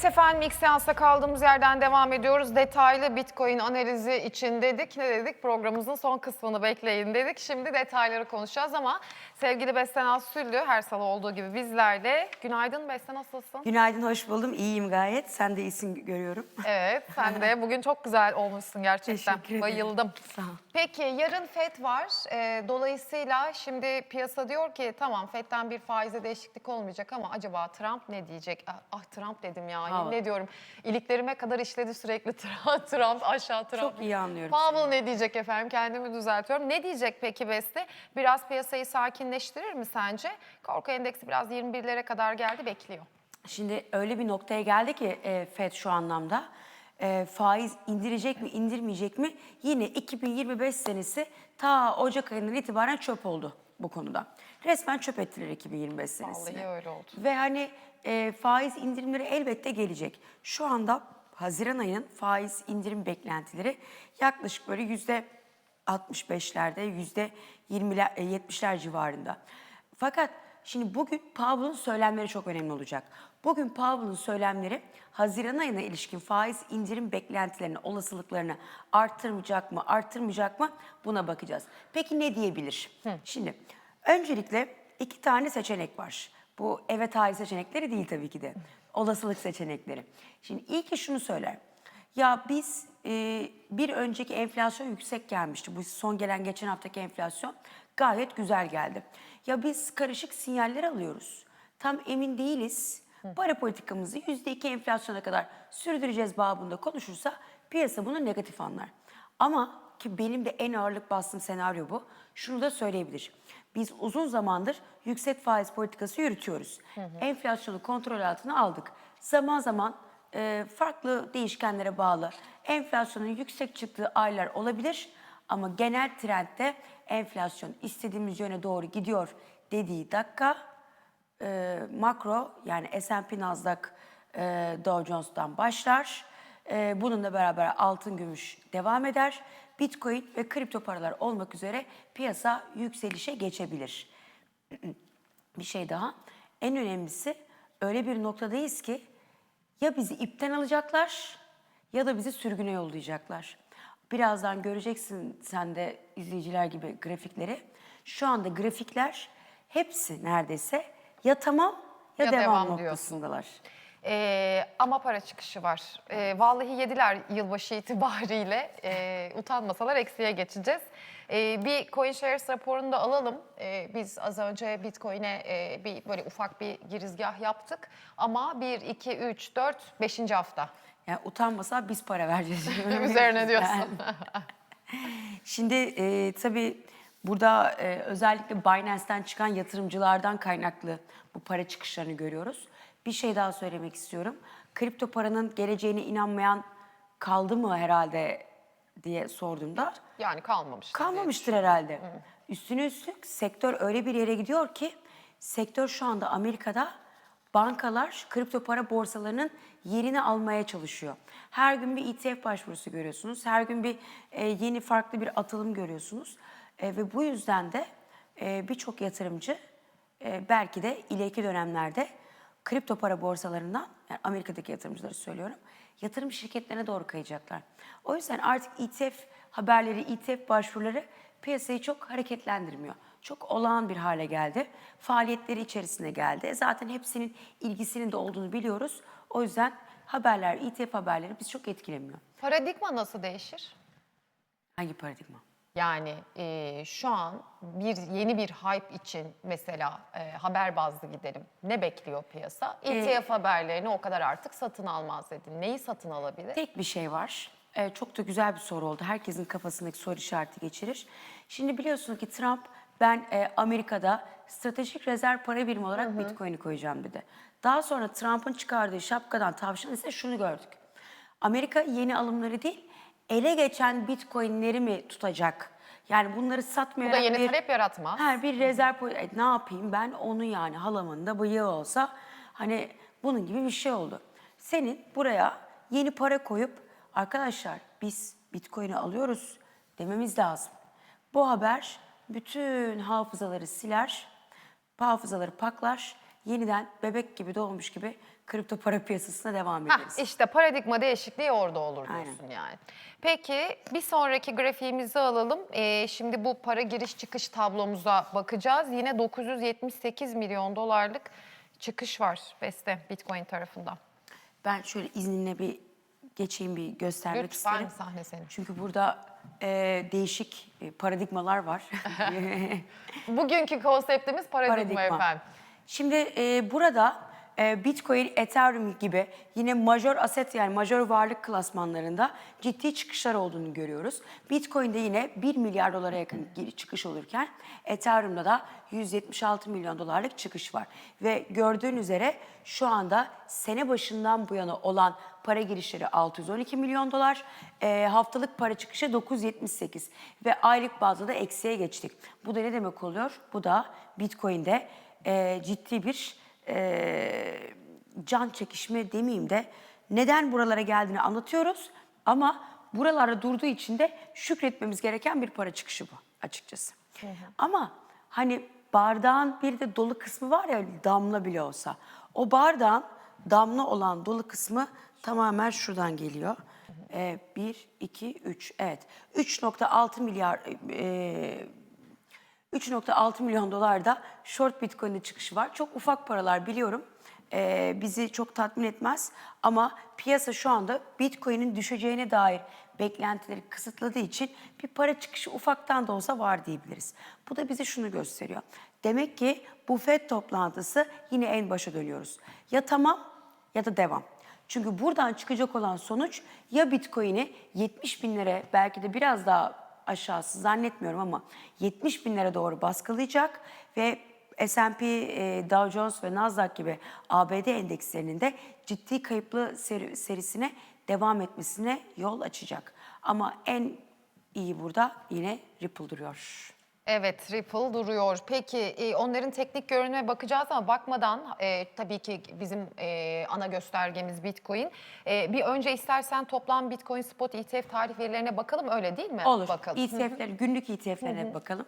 Evet efendim ilk seansta kaldığımız yerden devam ediyoruz. Detaylı Bitcoin analizi için dedik. Ne dedik? Programımızın son kısmını bekleyin dedik. Şimdi detayları konuşacağız ama sevgili Besten Süllü her salı olduğu gibi bizlerle. Günaydın Besten nasılsın? Günaydın, hoş buldum. İyiyim gayet. Sen de iyisin görüyorum. Evet sen de bugün çok güzel olmuşsun gerçekten. Teşekkür ederim. Bayıldım. Sağ ol. Peki yarın FED var. Ee, dolayısıyla şimdi piyasa diyor ki tamam FED'den bir faize değişiklik olmayacak ama acaba Trump ne diyecek? Ah, ah, Trump dedim ya. Ha. Ne diyorum? İliklerime kadar işledi sürekli Trump, Trump aşağı Trump. Çok iyi anlıyorum Powell ne diyecek efendim? Kendimi düzeltiyorum. Ne diyecek peki Beste? Biraz piyasayı sakinleştirir mi sence? Korku endeksi biraz 21'lere kadar geldi bekliyor. Şimdi öyle bir noktaya geldi ki e, FED şu anlamda. E, faiz indirecek mi, indirmeyecek mi? Yine 2025 senesi ta Ocak ayından itibaren çöp oldu bu konuda. Resmen çöp ettiler 2025 senesini. Vallahi öyle oldu. Ve hani e, faiz indirimleri elbette gelecek. Şu anda Haziran ayının faiz indirim beklentileri yaklaşık böyle yüzde 65'lerde, yüzde 20'ler, e, 70'ler civarında. Fakat şimdi bugün Powell'ın söylemleri çok önemli olacak. Bugün Powell'ın söylemleri Haziran ayına ilişkin faiz indirim beklentilerini, olasılıklarını arttırmayacak mı, arttırmayacak mı buna bakacağız. Peki ne diyebilir? Şimdi öncelikle iki tane seçenek var. Bu evet hayır seçenekleri değil tabii ki de. Olasılık seçenekleri. Şimdi ilki şunu söyler. Ya biz e, bir önceki enflasyon yüksek gelmişti. Bu son gelen geçen haftaki enflasyon gayet güzel geldi. Ya biz karışık sinyaller alıyoruz. Tam emin değiliz. Para politikamızı %2 enflasyona kadar sürdüreceğiz babında konuşursa piyasa bunu negatif anlar. Ama ki benim de en ağırlık bastığım senaryo bu. Şunu da söyleyebilir. Biz uzun zamandır yüksek faiz politikası yürütüyoruz. Enflasyonu kontrol altına aldık. Zaman zaman e, farklı değişkenlere bağlı enflasyonun yüksek çıktığı aylar olabilir. Ama genel trendde enflasyon istediğimiz yöne doğru gidiyor dediği dakika e, makro yani S&P Nasdaq e, Dow Jones'tan başlar. E, bununla beraber altın gümüş devam eder. Bitcoin ve kripto paralar olmak üzere piyasa yükselişe geçebilir. bir şey daha. En önemlisi öyle bir noktadayız ki ya bizi ipten alacaklar ya da bizi sürgüne yollayacaklar. Birazdan göreceksin sen de izleyiciler gibi grafikleri. Şu anda grafikler hepsi neredeyse ya tamam ya, Ya devam, devam diyorsun. noktasındalar. Ee, ama para çıkışı var. Ee, vallahi yediler yılbaşı itibariyle. Ee, utanmasalar eksiye geçeceğiz. Ee, bir CoinShares raporunu da alalım. Ee, biz az önce Bitcoin'e e, bir böyle ufak bir girizgah yaptık. Ama 1, 2, 3, 4, 5. hafta. Yani utanmasa biz para vereceğiz. Üzerine diyorsun. Şimdi e, tabii burada e, özellikle Binance'ten çıkan yatırımcılardan kaynaklı bu para çıkışlarını görüyoruz. Bir şey daha söylemek istiyorum. Kripto paranın geleceğine inanmayan kaldı mı herhalde diye sorduğumda Yani kalmamış. kalmamıştır herhalde. Üstüne üstlük sektör öyle bir yere gidiyor ki sektör şu anda Amerika'da bankalar kripto para borsalarının yerini almaya çalışıyor. Her gün bir ETF başvurusu görüyorsunuz. Her gün bir e, yeni farklı bir atılım görüyorsunuz. E, ve bu yüzden de e, birçok yatırımcı e, belki de ileriki dönemlerde kripto para borsalarından, yani Amerika'daki yatırımcıları söylüyorum, yatırım şirketlerine doğru kayacaklar. O yüzden artık ETF haberleri, ETF başvuruları piyasayı çok hareketlendirmiyor. Çok olağan bir hale geldi. Faaliyetleri içerisine geldi. Zaten hepsinin ilgisinin de olduğunu biliyoruz. O yüzden haberler, ETF haberleri bizi çok etkilemiyor. Paradigma nasıl değişir? Hangi paradigma? Yani e, şu an bir yeni bir hype için mesela e, haber bazlı gidelim. Ne bekliyor piyasa? ETF haberlerini o kadar artık satın almaz dedin. Neyi satın alabilir? Tek bir şey var. Ee, çok da güzel bir soru oldu. Herkesin kafasındaki soru işareti geçirir. Şimdi biliyorsun ki Trump ben e, Amerika'da stratejik rezerv para birimi olarak Bitcoin'i koyacağım dedi. Daha sonra Trump'ın çıkardığı şapkadan tavşan ise şunu gördük. Amerika yeni alımları değil, ele geçen Bitcoin'leri mi tutacak? Yani bunları satmayarak Bu da yeni bir, talep yaratmaz. Her bir rezerv e, ne yapayım ben onu yani halamın da bıyığı olsa hani bunun gibi bir şey oldu. Senin buraya yeni para koyup arkadaşlar biz Bitcoin'i alıyoruz dememiz lazım. Bu haber bütün hafızaları siler, hafızaları paklar yeniden bebek gibi doğmuş gibi kripto para piyasasına devam ederiz. işte paradigma değişikliği orada olur Aynen. diyorsun yani. Peki bir sonraki grafiğimizi alalım. Ee, şimdi bu para giriş çıkış tablomuza bakacağız. Yine 978 milyon dolarlık çıkış var Beste Bitcoin tarafından. Ben şöyle izninle bir geçeyim bir göstermek Lütfen isterim. sahne senin. Çünkü burada e, değişik e, paradigmalar var. Bugünkü konseptimiz paradigma, efendim. Şimdi e, burada e, Bitcoin, Ethereum gibi yine major aset yani major varlık klasmanlarında ciddi çıkışlar olduğunu görüyoruz. Bitcoin'de yine 1 milyar dolara yakın çıkış olurken Ethereum'da da 176 milyon dolarlık çıkış var. Ve gördüğün üzere şu anda sene başından bu yana olan para girişleri 612 milyon dolar, e, haftalık para çıkışı 978 ve aylık bazda da eksiye geçtik. Bu da ne demek oluyor? Bu da Bitcoin'de e, ciddi bir e, can çekişme demeyeyim de neden buralara geldiğini anlatıyoruz. Ama buralarda durduğu için de şükretmemiz gereken bir para çıkışı bu açıkçası. Ama hani bardağın bir de dolu kısmı var ya damla bile olsa. O bardağın damla olan dolu kısmı tamamen şuradan geliyor. E, 1, 2, 3 evet. 3.6 milyar e, 3.6 milyon dolar da short bitcoin'de çıkışı var. Çok ufak paralar biliyorum. Ee, bizi çok tatmin etmez ama piyasa şu anda bitcoin'in düşeceğine dair beklentileri kısıtladığı için bir para çıkışı ufaktan da olsa var diyebiliriz. Bu da bize şunu gösteriyor. Demek ki bu FED toplantısı yine en başa dönüyoruz. Ya tamam ya da devam. Çünkü buradan çıkacak olan sonuç ya Bitcoin'i 70 binlere belki de biraz daha aşağısı zannetmiyorum ama 70 binlere doğru baskılayacak ve S&P, e, Dow Jones ve Nasdaq gibi ABD endekslerinin de ciddi kayıplı seri- serisine devam etmesine yol açacak. Ama en iyi burada yine Ripple duruyor. Evet, Ripple duruyor. Peki e, onların teknik görünüme bakacağız ama bakmadan e, tabii ki bizim e, ana göstergemiz Bitcoin. E, bir önce istersen toplam Bitcoin spot ETF tarih verilerine bakalım öyle değil mi? Olur. Bakalım. ETF'ler, günlük ETF'lerine bakalım.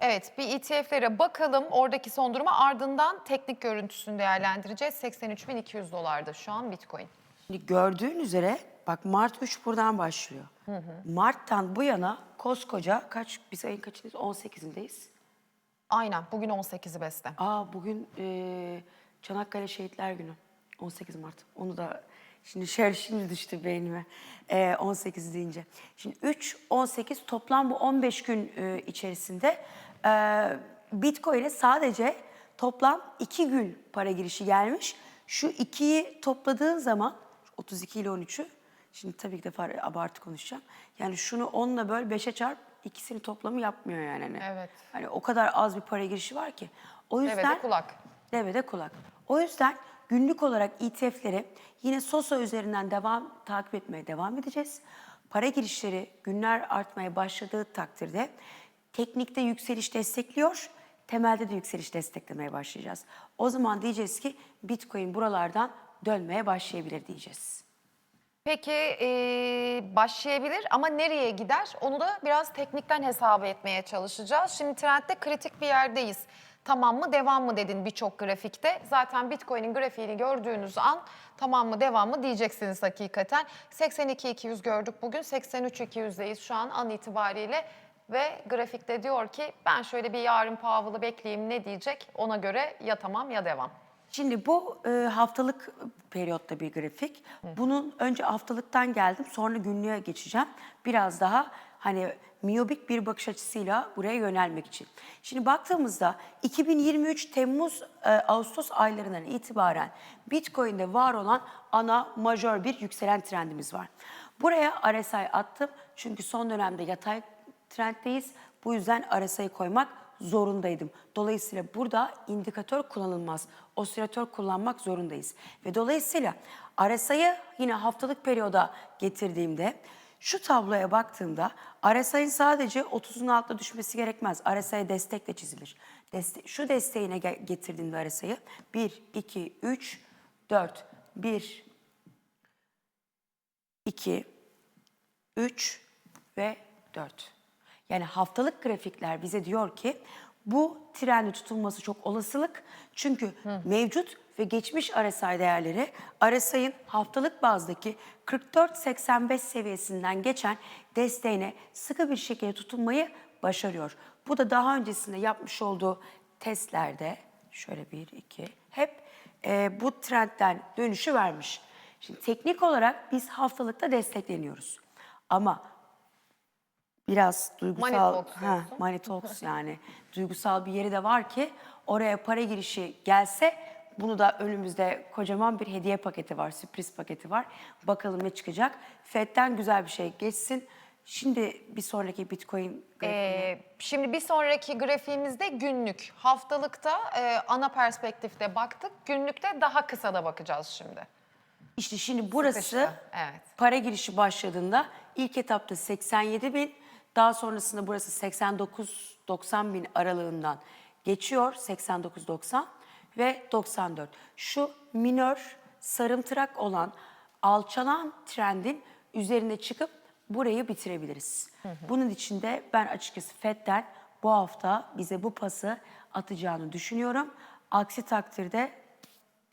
Evet, bir ETF'lere bakalım. Oradaki son duruma ardından teknik görüntüsünü değerlendireceğiz. 83.200 dolarda şu an Bitcoin. Şimdi gördüğün üzere bak Mart 3 buradan başlıyor. Mart'tan bu yana koskoca kaç biz ayın kaçındayız? 18'indeyiz. Aynen, bugün 18'i beste. Aa bugün eee, Çanakkale Şehitler Günü. 18 Mart. Onu da şimdi şöyle şimdi düştü beynime. Eee, 18 deyince. Şimdi 3, 18 toplam bu 15 gün eee, içerisinde eee Bitcoin'e sadece toplam 2 gün para girişi gelmiş. Şu 2'yi topladığın zaman 32 ile 13'ü şimdi tabii ki de far- abartı konuşacağım. Yani şunu 10'la böl 5'e çarp ikisini toplamı yapmıyor yani. Hani. Evet. Hani o kadar az bir para girişi var ki. O yüzden Devede kulak. Devede kulak. O yüzden günlük olarak ETF'leri yine Sosa üzerinden devam takip etmeye devam edeceğiz. Para girişleri günler artmaya başladığı takdirde teknikte yükseliş destekliyor, temelde de yükseliş desteklemeye başlayacağız. O zaman diyeceğiz ki Bitcoin buralardan dönmeye başlayabilir diyeceğiz. Peki e, başlayabilir ama nereye gider? Onu da biraz teknikten hesap etmeye çalışacağız. Şimdi trendde kritik bir yerdeyiz. Tamam mı devam mı dedin birçok grafikte. Zaten Bitcoin'in grafiğini gördüğünüz an tamam mı devam mı diyeceksiniz hakikaten. 82.200 gördük bugün 83.200'deyiz şu an an itibariyle. Ve grafikte diyor ki ben şöyle bir yarın Powell'ı bekleyeyim ne diyecek ona göre ya tamam ya devam. Şimdi bu e, haftalık periyotta bir grafik. Bunun önce haftalıktan geldim sonra günlüğe geçeceğim. Biraz daha hani miyobik bir bakış açısıyla buraya yönelmek için. Şimdi baktığımızda 2023 Temmuz e, Ağustos aylarından itibaren Bitcoin'de var olan ana majör bir yükselen trendimiz var. Buraya RSI attım çünkü son dönemde yatay trenddeyiz. Bu yüzden RSI'yi koymak zorundaydım. Dolayısıyla burada indikatör kullanılmaz. Osilatör kullanmak zorundayız. Ve dolayısıyla RSI'yi yine haftalık periyoda getirdiğimde şu tabloya baktığımda RSI'nin sadece 30'un altına düşmesi gerekmez. RSI destekle çizilir. Deste şu desteğine ge- getirdiğimde RSI'yi 1, 2, 3, 4, 1, 2, 3 ve 4. Yani haftalık grafikler bize diyor ki Bu trendi tutulması çok olasılık. Çünkü mevcut ve geçmiş RSI değerleri RSI'ın haftalık bazdaki 44.85 seviyesinden geçen desteğine sıkı bir şekilde tutunmayı başarıyor. Bu da daha öncesinde yapmış olduğu testlerde şöyle bir iki hep e, bu trendten dönüşü vermiş. Şimdi teknik olarak biz haftalıkta destekleniyoruz. Ama biraz duygusal Money talks ha, diyorsun. money talks yani duygusal bir yeri de var ki oraya para girişi gelse bunu da önümüzde kocaman bir hediye paketi var, sürpriz paketi var. Bakalım ne çıkacak. Fed'den güzel bir şey geçsin. Şimdi bir sonraki Bitcoin Ee, şimdi bir sonraki grafiğimizde günlük. Haftalıkta e, ana perspektifte baktık. Günlükte daha kısa da bakacağız şimdi. İşte şimdi burası Sıkıştı, evet. para girişi başladığında ilk etapta 87 bin, daha sonrasında burası 89-90 bin aralığından geçiyor 89-90 ve 94. Şu minör sarımtırak olan alçalan trendin üzerine çıkıp burayı bitirebiliriz. Bunun için de ben açıkçası FED'den bu hafta bize bu pası atacağını düşünüyorum. Aksi takdirde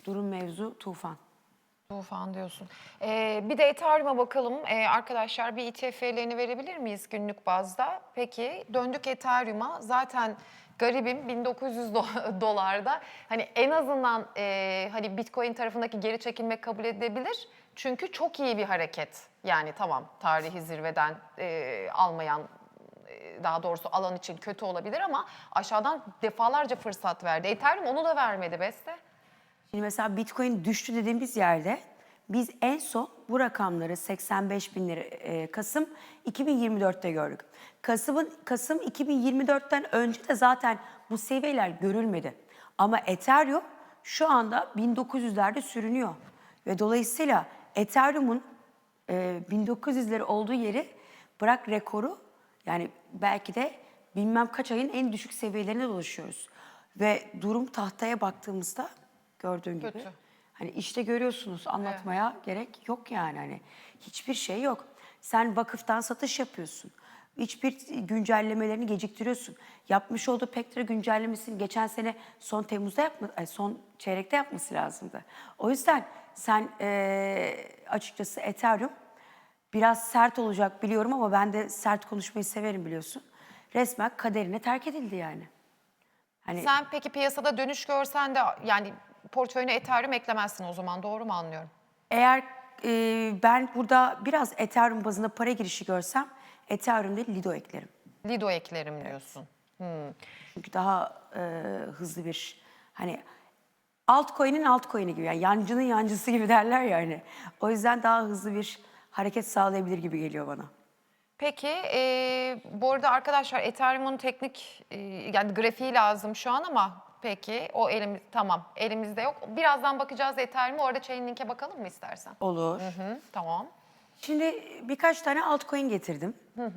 durum mevzu tufan. Tufan diyorsun. Ee, bir de Ethereum'a bakalım. Ee, arkadaşlar bir ETF'lerini verebilir miyiz günlük bazda? Peki döndük Ethereum'a. Zaten garibim 1900 do- dolarda. Hani en azından e, hani Bitcoin tarafındaki geri çekilmek kabul edilebilir. Çünkü çok iyi bir hareket. Yani tamam tarihi zirveden e, almayan e, daha doğrusu alan için kötü olabilir ama aşağıdan defalarca fırsat verdi. Ethereum onu da vermedi Beste. Şimdi mesela Bitcoin düştü dediğimiz yerde biz en son bu rakamları 85 bin lira e, Kasım 2024'te gördük. Kasım'ın Kasım 2024'ten önce de zaten bu seviyeler görülmedi. Ama Ethereum şu anda 1900'lerde sürünüyor. Ve dolayısıyla Ethereum'un e, 1900'leri olduğu yeri bırak rekoru yani belki de bilmem kaç ayın en düşük seviyelerine dolaşıyoruz. Ve durum tahtaya baktığımızda gördüğün gibi. Kötü. Hani işte görüyorsunuz anlatmaya gerek yok yani hani hiçbir şey yok. Sen vakıftan satış yapıyorsun. Hiçbir güncellemelerini geciktiriyorsun. Yapmış olduğu Pektra güncellemesini geçen sene son Temmuz'da yapma, son çeyrekte yapması lazımdı. O yüzden sen eee, açıkçası Ethereum biraz sert olacak biliyorum ama ben de sert konuşmayı severim biliyorsun. Resmen kaderine terk edildi yani. Hani Sen peki piyasada dönüş görsen de yani portföyüne Ethereum eklemezsin o zaman doğru mu anlıyorum? Eğer e, ben burada biraz Ethereum bazında para girişi görsem Ethereum değil Lido eklerim. Lido eklerim diyorsun. Çünkü daha e, hızlı bir hani altcoin'in altcoin'i gibi yani yancının yancısı gibi derler ya hani. O yüzden daha hızlı bir hareket sağlayabilir gibi geliyor bana. Peki e, bu arada arkadaşlar Ethereum'un teknik e, yani grafiği lazım şu an ama peki o elimiz tamam elimizde yok. Birazdan bakacağız Ethereum'a orada Chainlink'e bakalım mı istersen? Olur. Hı, tamam. Şimdi birkaç tane altcoin getirdim.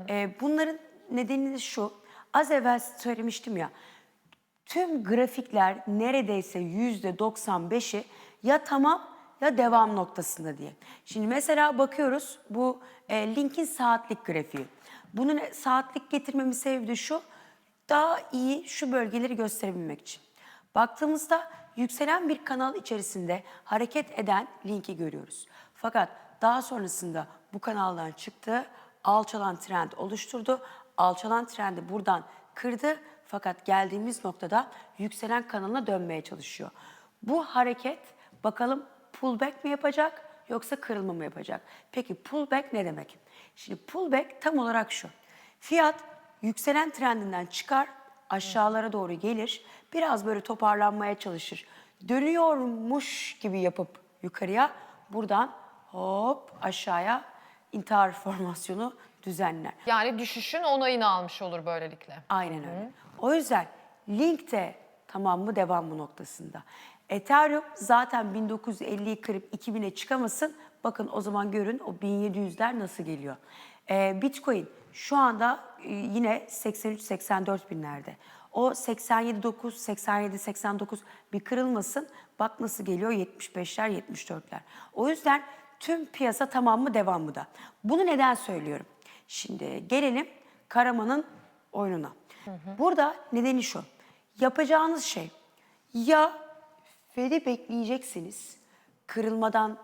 Ee, bunların nedeni de şu. Az evvel söylemiştim ya. Tüm grafikler neredeyse yüzde 95'i ya tamam ya devam noktasında diye. Şimdi mesela bakıyoruz bu e, linkin saatlik grafiği. Bunun saatlik getirmemin sebebi de şu. Daha iyi şu bölgeleri gösterebilmek için. Baktığımızda yükselen bir kanal içerisinde hareket eden linki görüyoruz. Fakat daha sonrasında bu kanaldan çıktı, alçalan trend oluşturdu. Alçalan trendi buradan kırdı fakat geldiğimiz noktada yükselen kanalına dönmeye çalışıyor. Bu hareket bakalım pullback mi yapacak yoksa kırılma mı yapacak? Peki pullback ne demek? Şimdi pullback tam olarak şu. Fiyat yükselen trendinden çıkar, aşağılara doğru gelir, biraz böyle toparlanmaya çalışır. Dönüyormuş gibi yapıp yukarıya buradan hop aşağıya intihar formasyonu düzenler. Yani düşüşün onayını almış olur böylelikle. Aynen öyle. O yüzden Link de tamam mı devam mı noktasında. Ethereum zaten 1950'yi kırıp 2000'e çıkamasın. Bakın o zaman görün o 1700'ler nasıl geliyor. Ee, Bitcoin şu anda e, yine 83-84 binlerde. O 87-9, 87-89 bir kırılmasın. Bak nasıl geliyor 75'ler, 74'ler. O yüzden tüm piyasa tamam mı devam mı da. Bunu neden söylüyorum? Şimdi gelelim Karaman'ın oyununa. Burada nedeni şu. Yapacağınız şey ya Fed'i bekleyeceksiniz, kırılmadan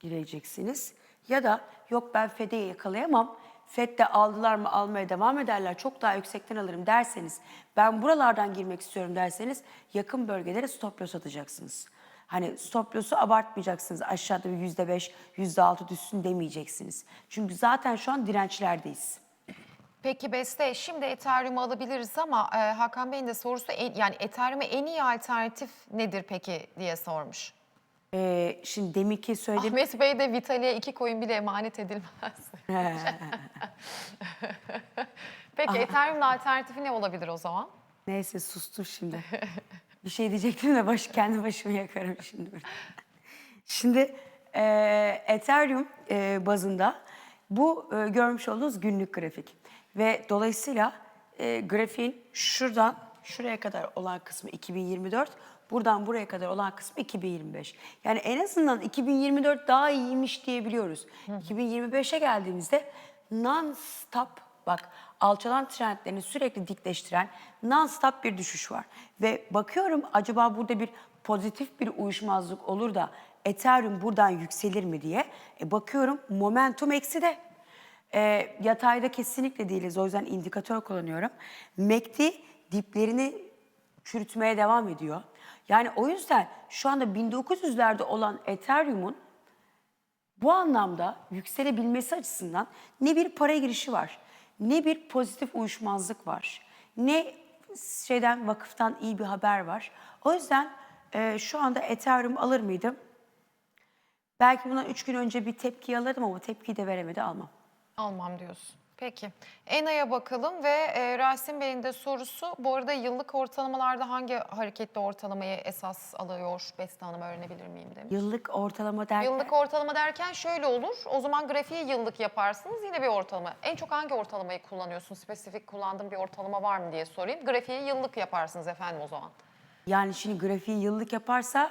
gireceksiniz ya da yok ben Fed'i yakalayamam, Fed de aldılar mı almaya devam ederler, çok daha yüksekten alırım derseniz, ben buralardan girmek istiyorum derseniz yakın bölgelere stop loss atacaksınız. Hani stop loss'u abartmayacaksınız. Aşağıda bir yüzde beş, yüzde altı düşsün demeyeceksiniz. Çünkü zaten şu an dirençlerdeyiz. Peki Beste şimdi Ethereum'u alabiliriz ama e, Hakan Bey'in de sorusu en- yani Ethereum'e en iyi alternatif nedir peki diye sormuş. Ee, şimdi deminki söylediğim... Ahmet Bey de Vitali'ye iki koyun bile emanet edilmez. Peki Ethereum'un alternatifi ne olabilir o zaman? Neyse sustum şimdi. bir şey diyecektim de baş, kendi başımı yakarım şimdi. burada. Şimdi e, Ethereum e, bazında bu e, görmüş olduğunuz günlük grafik. Ve dolayısıyla e, grafiğin şuradan şuraya kadar olan kısmı 2024, buradan buraya kadar olan kısmı 2025. Yani en azından 2024 daha iyiymiş diyebiliyoruz. 2025'e geldiğimizde non-stop Bak alçalan trendlerini sürekli dikleştiren non-stop bir düşüş var. Ve bakıyorum acaba burada bir pozitif bir uyuşmazlık olur da Ethereum buradan yükselir mi diye. E, bakıyorum momentum eksi de. E, yatayda kesinlikle değiliz o yüzden indikatör kullanıyorum. MACD diplerini çürütmeye devam ediyor. Yani o yüzden şu anda 1900'lerde olan Ethereum'un bu anlamda yükselebilmesi açısından ne bir para girişi var, ne bir pozitif uyuşmazlık var, ne şeyden vakıftan iyi bir haber var. O yüzden e, şu anda Ethereum alır mıydım? Belki bundan üç gün önce bir tepki alırdım ama tepkiyi de veremedi almam. Almam diyorsun. Peki. ENA'ya bakalım ve e, Rasim Bey'in de sorusu bu arada yıllık ortalamalarda hangi hareketli ortalamayı esas alıyor Beste Hanım öğrenebilir miyim demiş. Yıllık ortalama derken Yıllık ortalama derken şöyle olur. O zaman grafiği yıllık yaparsınız. Yine bir ortalama. En çok hangi ortalamayı kullanıyorsun? Spesifik kullandığın bir ortalama var mı diye sorayım. Grafiği yıllık yaparsınız efendim o zaman. yani şimdi grafiği yıllık yaparsa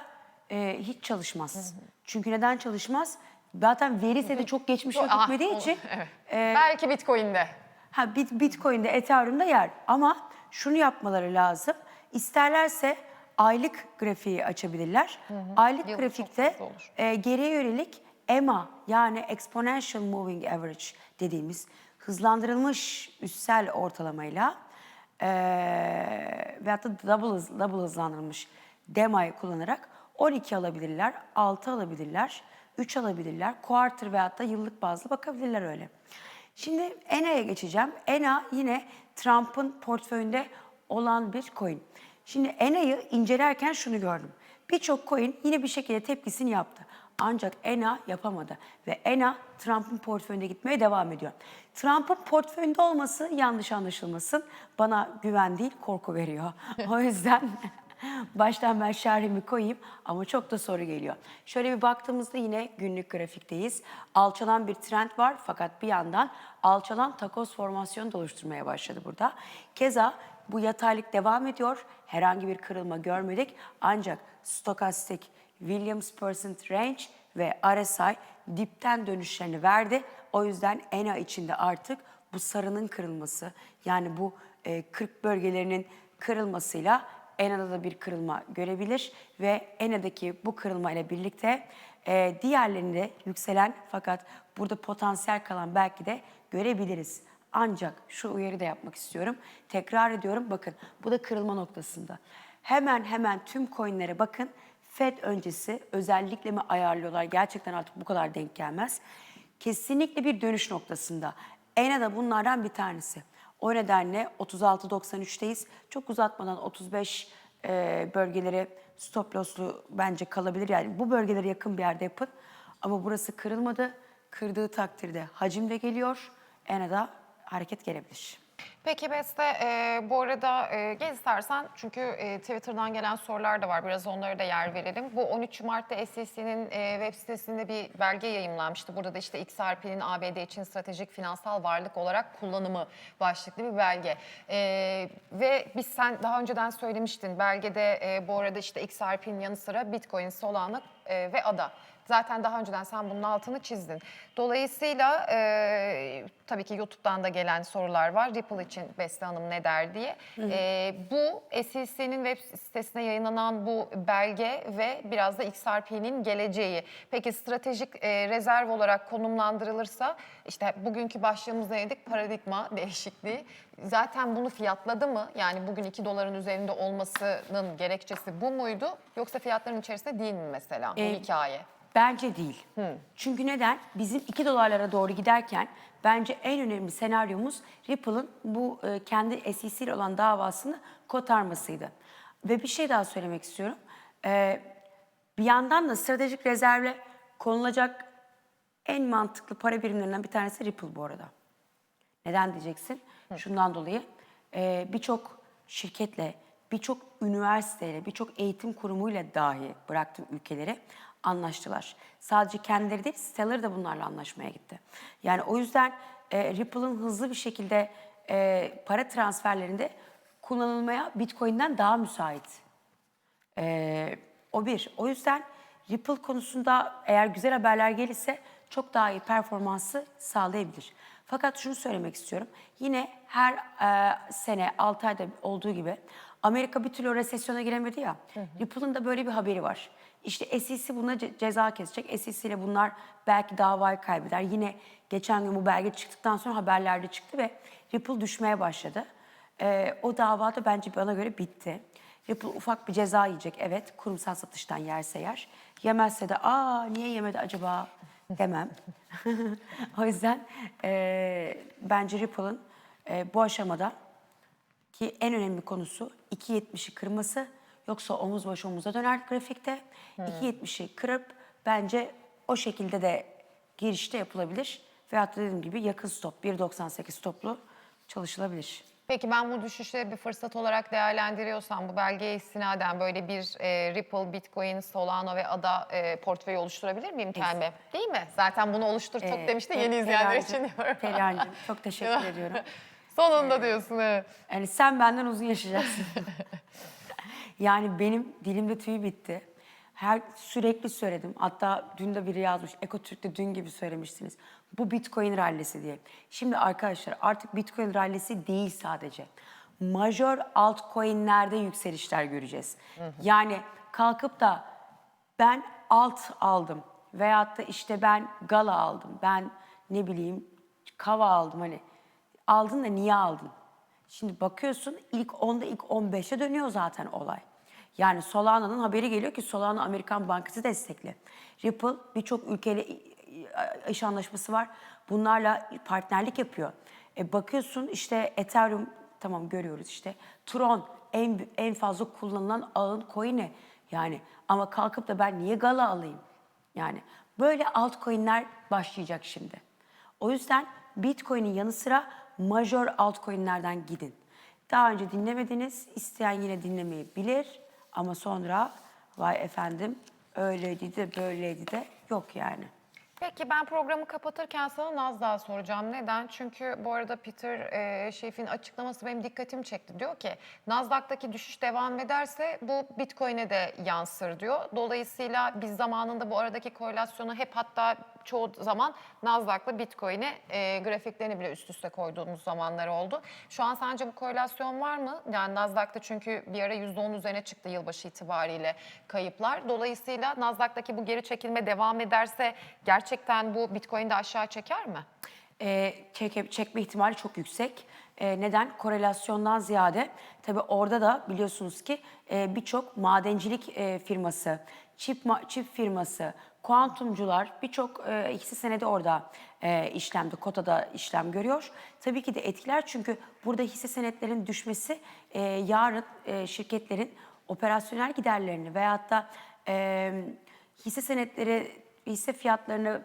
e, hiç çalışmaz. Çünkü neden çalışmaz? Zaten veri de çok geçmişe Aha, gitmediği o- için evet. e, Belki Bitcoin'de. Ha bit, Bitcoin'de, Ethereum'da yer. Ama şunu yapmaları lazım. İsterlerse aylık grafiği açabilirler. Aylık Yıllık çok grafikte olur. e, geriye yönelik EMA yani Exponential Moving Average dediğimiz hızlandırılmış üssel ortalamayla e, veyahut da double, hız, double hızlandırılmış DEMA'yı kullanarak 12 alabilirler, 6 alabilirler, 3 alabilirler, quarter veyahut da yıllık bazlı bakabilirler öyle. Şimdi ENA'ya geçeceğim. ENA yine Trump'ın portföyünde olan bir coin. Şimdi ENA'yı incelerken şunu gördüm. Birçok coin yine bir şekilde tepkisini yaptı. Ancak ENA yapamadı ve ENA Trump'ın portföyünde gitmeye devam ediyor. Trump'ın portföyünde olması yanlış anlaşılmasın. Bana güven değil korku veriyor. O yüzden Baştan ben şerhimi koyayım ama çok da soru geliyor. Şöyle bir baktığımızda yine günlük grafikteyiz. Alçalan bir trend var fakat bir yandan alçalan takoz formasyonu da oluşturmaya başladı burada. Keza bu yataylık devam ediyor. Herhangi bir kırılma görmedik. Ancak stokastik Williams Percent Range ve RSI dipten dönüşlerini verdi. O yüzden ENA içinde artık bu sarının kırılması yani bu e, 40 bölgelerinin kırılmasıyla ENA'da da bir kırılma görebilir ve ENA'daki bu kırılma ile birlikte e, diğerlerinde yükselen fakat burada potansiyel kalan belki de görebiliriz. Ancak şu uyarı da yapmak istiyorum. Tekrar ediyorum bakın bu da kırılma noktasında. Hemen hemen tüm coinlere bakın. FED öncesi özellikle mi ayarlıyorlar gerçekten artık bu kadar denk gelmez. Kesinlikle bir dönüş noktasında. ENA da bunlardan bir tanesi. O nedenle 36.93'teyiz. Çok uzatmadan 35 e, bölgeleri stop loss'lu bence kalabilir. Yani bu bölgelere yakın bir yerde yapın. Ama burası kırılmadı. Kırdığı takdirde hacim de geliyor. ENA'da hareket gelebilir. Peki Beste, e, bu arada e, gel istersen çünkü e, Twitter'dan gelen sorular da var. Biraz onlara da yer verelim. Bu 13 Mart'ta SEC'nin e, web sitesinde bir belge yayımlanmıştı. Burada da işte XRP'nin ABD için stratejik finansal varlık olarak kullanımı başlıklı bir belge. E, ve biz sen daha önceden söylemiştin belgede e, bu arada işte XRP'nin yanı sıra Bitcoin, Solana e, ve ADA. Zaten daha önceden sen bunun altını çizdin. Dolayısıyla e, tabii ki YouTube'dan da gelen sorular var. Ripple için Beste Hanım ne der diye. E, bu SEC'nin web sitesine yayınlanan bu belge ve biraz da XRP'nin geleceği. Peki stratejik e, rezerv olarak konumlandırılırsa işte bugünkü başlığımız neydik? Paradigma değişikliği. Zaten bunu fiyatladı mı? Yani bugün 2 doların üzerinde olmasının gerekçesi bu muydu? Yoksa fiyatların içerisinde değil mi mesela bu E, hikaye? Bence değil. Çünkü neden? Bizim 2 dolarlara doğru giderken bence en önemli senaryomuz Ripple'ın bu e, kendi SEC ile olan davasını kotarmasıydı. Ve bir şey daha söylemek istiyorum. E, bir yandan da stratejik rezerve konulacak en mantıklı para birimlerinden bir tanesi Ripple bu arada. Neden diyeceksin? Şundan dolayı e, birçok şirketle, birçok üniversiteyle, birçok eğitim kurumuyla dahi bıraktığım ülkelere anlaştılar. Sadece kendileri değil, Stellar da bunlarla anlaşmaya gitti. Yani o yüzden e, Ripple'ın hızlı bir şekilde e, para transferlerinde kullanılmaya Bitcoin'den daha müsait. Ee, o bir. O yüzden Ripple konusunda eğer güzel haberler gelirse çok daha iyi performansı sağlayabilir. Fakat şunu söylemek istiyorum. Yine her e, sene 6 ayda olduğu gibi Amerika bir türlü resesyona giremedi ya. Ripple'ın da böyle bir haberi var. İşte SEC buna ce- ceza kesecek. SEC ile bunlar belki davayı kaybeder. Yine geçen gün bu belge çıktıktan sonra haberlerde çıktı ve Ripple düşmeye başladı. Ee, o davada bence bana göre bitti. Ripple ufak bir ceza yiyecek evet kurumsal satıştan yerse yer. Yemezse de aa niye yemedi acaba demem. o yüzden e, bence Ripple'ın e, bu aşamada ki en önemli konusu 2.70'i kırması yoksa omuz başı omuza döner grafikte. 2.70'i kırıp bence o şekilde de girişte yapılabilir. Veyahut da dediğim gibi yakın stop 1.98 stoplu çalışılabilir. Peki ben bu düşüşleri bir fırsat olarak değerlendiriyorsam bu belgeye istinaden böyle bir e, Ripple, Bitcoin, Solana ve ADA e, portföyü oluşturabilir miyim kendime? Değil mi? Zaten bunu oluştur çok Ee, demişti yeni izleyenler için diyorum. Perihan'cığım, çok teşekkür ediyorum. Sonunda diyorsun evet. Yani sen benden uzun yaşayacaksın. yani benim dilimde tüy bitti. Her sürekli söyledim. Hatta dün de biri yazmış. Ekotürk'te dün gibi söylemiştiniz. Bu Bitcoin rallisi diye. Şimdi arkadaşlar artık Bitcoin rallisi değil sadece. Majör altcoin'lerde yükselişler göreceğiz. Yani kalkıp da ben alt aldım veyahut da işte ben gala aldım. Ben ne bileyim kava aldım hani. Aldın da niye aldın? Şimdi bakıyorsun ilk 10'da ilk 15'e dönüyor zaten olay. Yani Solana'nın haberi geliyor ki Solana Amerikan Bankası destekli. Ripple birçok ülkeyle iş anlaşması var. Bunlarla partnerlik yapıyor. E bakıyorsun işte Ethereum tamam görüyoruz işte. Tron en en fazla kullanılan ağın coin'i. Yani ama kalkıp da ben niye Gala alayım? Yani böyle altcoin'ler başlayacak şimdi. O yüzden Bitcoin'in yanı sıra major altcoin'lerden gidin. Daha önce dinlemediniz, isteyen yine dinlemeyebilir ama sonra vay efendim öyleydi de böyleydi de yok yani. Peki ben programı kapatırken sana Nasdaq'ı soracağım. Neden? Çünkü bu arada Peter e, Schiff'in açıklaması benim dikkatimi çekti. Diyor ki Nasdaq'taki düşüş devam ederse bu Bitcoin'e de yansır diyor. Dolayısıyla biz zamanında bu aradaki korelasyonu hep hatta çoğu zaman Nasdaq'la Bitcoin'e e, grafiklerini bile üst üste koyduğumuz zamanlar oldu. Şu an sence bu korelasyon var mı? Yani Nasdaq'ta çünkü bir ara %10 üzerine çıktı yılbaşı itibariyle kayıplar. Dolayısıyla Nasdaq'taki bu geri çekilme devam ederse gerçekten bu Bitcoin'i de aşağı çeker mi? e, çeke- çekme ihtimali çok yüksek. E, neden? Korelasyondan ziyade tabii orada da biliyorsunuz ki e, birçok madencilik e, firması, çip çip firması, kuantumcular birçok e, ikisi senede orada e, işlemde, kotada işlem görüyor. Tabii ki de etkiler çünkü burada hisse senetlerin düşmesi e, yarın e, şirketlerin operasyonel giderlerini veyahut da e, hisse senetleri, hisse fiyatlarını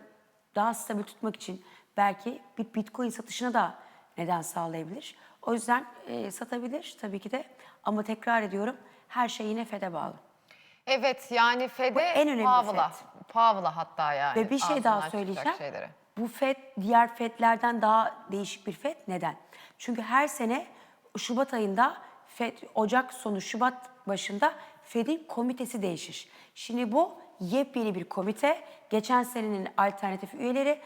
daha stabil tutmak için belki bir bitcoin satışına da neden sağlayabilir. O yüzden e, satabilir tabii ki de ama tekrar ediyorum her şey yine FED'e bağlı. Evet yani Fed'e en önemli. FED. Powell'a hatta yani. Ve bir şey ağzından daha çıkacak söyleyeceğim. Şeyleri. Bu FED diğer FED'lerden daha değişik bir FED. Neden? Çünkü her sene Şubat ayında FED, Ocak sonu Şubat başında FED'in komitesi değişir. Şimdi bu yepyeni bir komite. Geçen senenin alternatif üyeleri.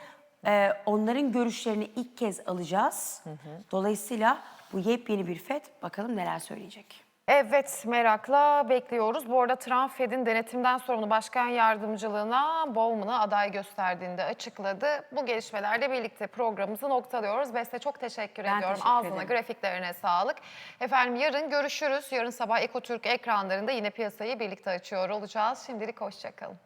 e, onların görüşlerini ilk kez alacağız. Dolayısıyla bu yepyeni bir FED. Bakalım neler söyleyecek. Evet merakla bekliyoruz. Bu arada Trump Fed'in denetimden sorumlu başkan yardımcılığına Bowman'ı aday gösterdiğini de açıkladı. Bu gelişmelerle birlikte programımızı noktalıyoruz. Beste çok teşekkür Ben ediyorum. teşekkür Ağzına ederim. grafiklerine sağlık. Efendim yarın görüşürüz. Yarın sabah Ekotürk ekranlarında yine piyasayı birlikte açıyor olacağız. Şimdilik hoşçakalın.